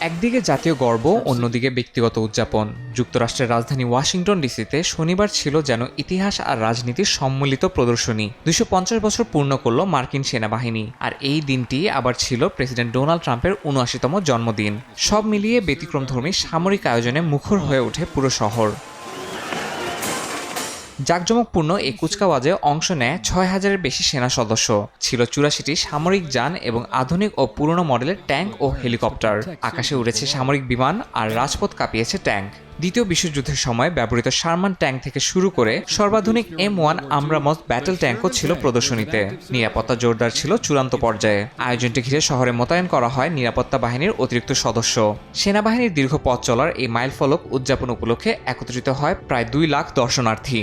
একদিকে জাতীয় গর্ব, অন্যদিকে ব্যক্তিগত উদযাপন। যুক্তরাষ্ট্রের রাজধানী ওয়াশিংটন ডিসিতে শনিবার ছিল যেন ইতিহাস আর রাজনীতির সম্মিলিত প্রদর্শনী। দুশো বছর পূর্ণ করল মার্কিন সেনাবাহিনী। আর এই দিনটি আবার ছিল প্রেসিডেন্ট ডোনাল্ড ট্রাম্পের উনআশিতম জন্মদিন। সব মিলিয়ে ব্যতিক্রমধর্মী সামরিক আয়োজনে মুখর হয়ে ওঠে পুরো শহর। জাঁকজমকপূর্ণ এই কুচকাওয়াজে অংশ নেয় ছয় হাজারের বেশি সেনা সদস্য। ছিল চুরাশিটি সামরিক যান এবং আধুনিক ও পুরনো মডেলের ট্যাঙ্ক ও হেলিকপ্টার। আকাশে উড়েছে সামরিক বিমান আর রাজপথ কাঁপিয়েছে ট্যাঙ্ক। দ্বিতীয় বিশ্বযুদ্ধের সময় ব্যবহৃত শারমান ট্যাঙ্ক থেকে শুরু করে সর্বাধুনিক এম ওয়ান আমরামস ব্যাটেল ট্যাঙ্কও ছিল প্রদর্শনীতে। নিরাপত্তা জোরদার ছিল চূড়ান্ত পর্যায়ে। আয়োজনটি ঘিরে শহরে মোতায়েন করা হয় নিরাপত্তা বাহিনীর অতিরিক্ত সদস্য। সেনাবাহিনীর দীর্ঘ পথ চলার এই মাইলফলক উদযাপন উপলক্ষে একত্রিত হয় প্রায় দুই লাখ দর্শনার্থী।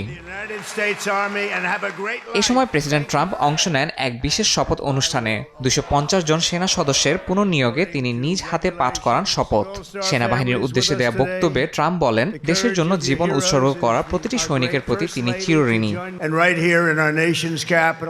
এ সময় প্রেসিডেন্ট ট্রাম্প অংশ নেন এক বিশেষ শপথ অনুষ্ঠানে। দুশো জন সেনা সদস্যের পুনর্নিয়োগে তিনি নিজ হাতে পাঠ করান শপথ। সেনাবাহিনীর উদ্দেশ্যে দেয়া বক্তব্যে ট্রাম্প বলেন দেশের জন্য জীবন উৎসর্গ করা প্রতিটি সৈনিকের প্রতি তিনি চিরঋণী.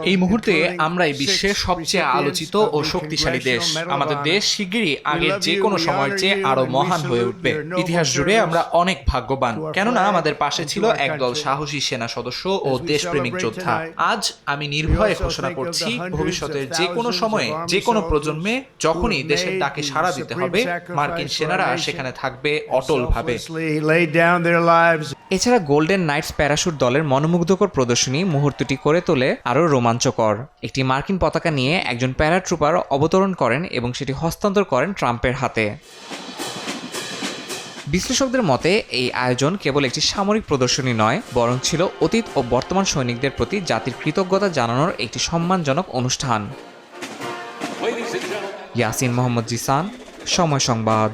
এই মুহূর্তে আমরা এই বিশ্বের সবচেয়ে আলোচিত ও শক্তিশালী দেশ। আমাদের দেশ শিগগিরই আগের যে কোনো সময়ের চেয়ে আরও মহান হয়ে উঠবে। ইতিহাস জুড়ে আমরা অনেক ভাগ্যবান। কেননা আমাদের পাশে ছিল একদল সাহসী সেনা সদস্য। ও দেশপ্রেমিক যোদ্ধা। আজ আমি নির্ভয়ে ঘোষণা করছি ভবিষ্যতের যে কোনো সময়ে যে কোনো প্রজন্মে যখনই দেশের ডাকে সাড়া দিতে হবে মার্কিন সেনারা সেখানে থাকবে অটলভাবে। their lives. এছাড়া গোল্ডেন নাইটস প্যারাশুট দলের মনোমুগ্ধকর প্রদর্শনী মুহূর্তটি করে তোলে আরও রোমাঞ্চকর। একটি মার্কিন পতাকা নিয়ে একজন প্যারাট্রুপার অবতরণ করেন এবং সেটি হস্তান্তর করেন ট্রাম্পের হাতে। বিশ্লেষকদের মতে এই আয়োজন কেবল একটি সামরিক প্রদর্শনী নয় বরং ছিল অতীত ও বর্তমান সৈনিকদের প্রতি জাতির কৃতজ্ঞতা জানানোর একটি সম্মানজনক অনুষ্ঠান। ইয়াসিন মোহাম্মদ জিসান সময় সংবাদ।